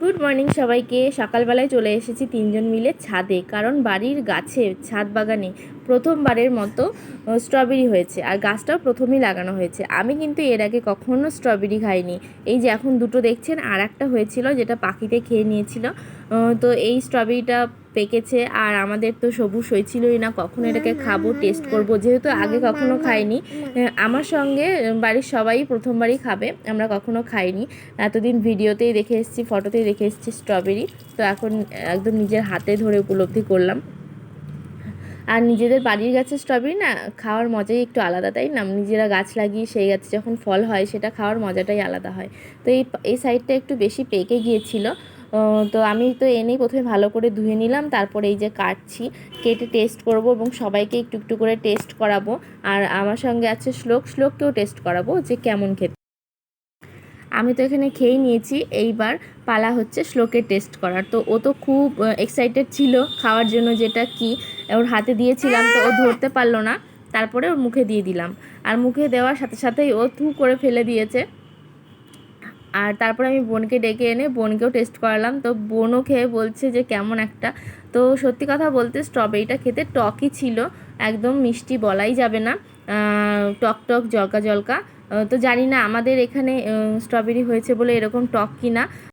Good morning সবাইকে। সকালবেলায় চলে এসেছি তিনজন মিলে ছাদে, কারণ বাড়ির গাছে, ছাদ বাগানে প্রথমবারের মতো স্ট্রবেরি হয়েছে। আর গাছটাও প্রথমেই লাগানো হয়েছে। আমি কিন্তু এর আগে কখনো স্ট্রবেরি খাইনি। এই যে এখন দুটো দেখছেন আর একটা হয়েছিল যেটা পাখিতে খেয়ে নিয়েছিল। তো এই স্ট্রবেরিটা পেকেছে আর আমাদের তো সবুজ হয়েছিলই না, কখনো এটাকে খাব টেস্ট করব, যেহেতু আগে কখনো খাইনি। আমার সঙ্গে বাড়ির সবাই প্রথমবারই খাবে, আমরা কখনো খাইনি। এতদিন ভিডিওতেই দেখে এসেছি, ফটোতেই দেখে এসেছি স্ট্রবেরি তো এখন একদম নিজের হাতে ধরে উপলব্ধি করলাম। আর নিজেদের বাড়ির গাছের স্ট্রবেরি না, খাওয়ার মজাই একটু আলাদা, তাই না? নিজেরা গাছ লাগিয়ে সেই গাছে যখন ফল হয়, সেটা খাওয়ার মজাটাই আলাদা হয়। তো এই এই সাইডটা একটু বেশি পেকে গিয়েছিল। তো আমি তো এনেই প্রথমে ভালো করে ধুয়ে নিলাম, তারপরে এই যে কাটছি, কেটে টেস্ট করব এবং সবাইকে একটু একটু করে টেস্ট করাবো। আর আমার সঙ্গে আছে শ্লোক, শ্লোককেও টেস্ট করাবো যে কেমন খেতে। আমি তো এখানে খেয়ে নিয়েছি, এইবার পালা হচ্ছে শ্লোকের টেস্ট করার। তো ও তো খুব এক্সাইটেড ছিল খাওয়ার জন্য যেটা কি, ওর হাতে দিয়েছিলাম তো ও ধরতে পারল না, তারপরে ওর মুখে দিয়ে দিলাম। আর মুখে দেওয়ার সাথে সাথেই ও থু করে ফেলে দিয়েছে। আর তারপরে আমি বোনকে ডেকে এনে বোনকেও টেস্ট করালাম। তো বোনও খেয়ে বলছে যে, কেমন একটা? তো সত্যি কথা বলতে স্ট্রবেরিটা খেতে টকই ছিল। একদম মিষ্টি বলাই যাবে না। টক টক, জলকা জলকা। তো জানি না আমাদের এখানে স্ট্রবেরি হয়েছে বলে এরকম টক কিনা।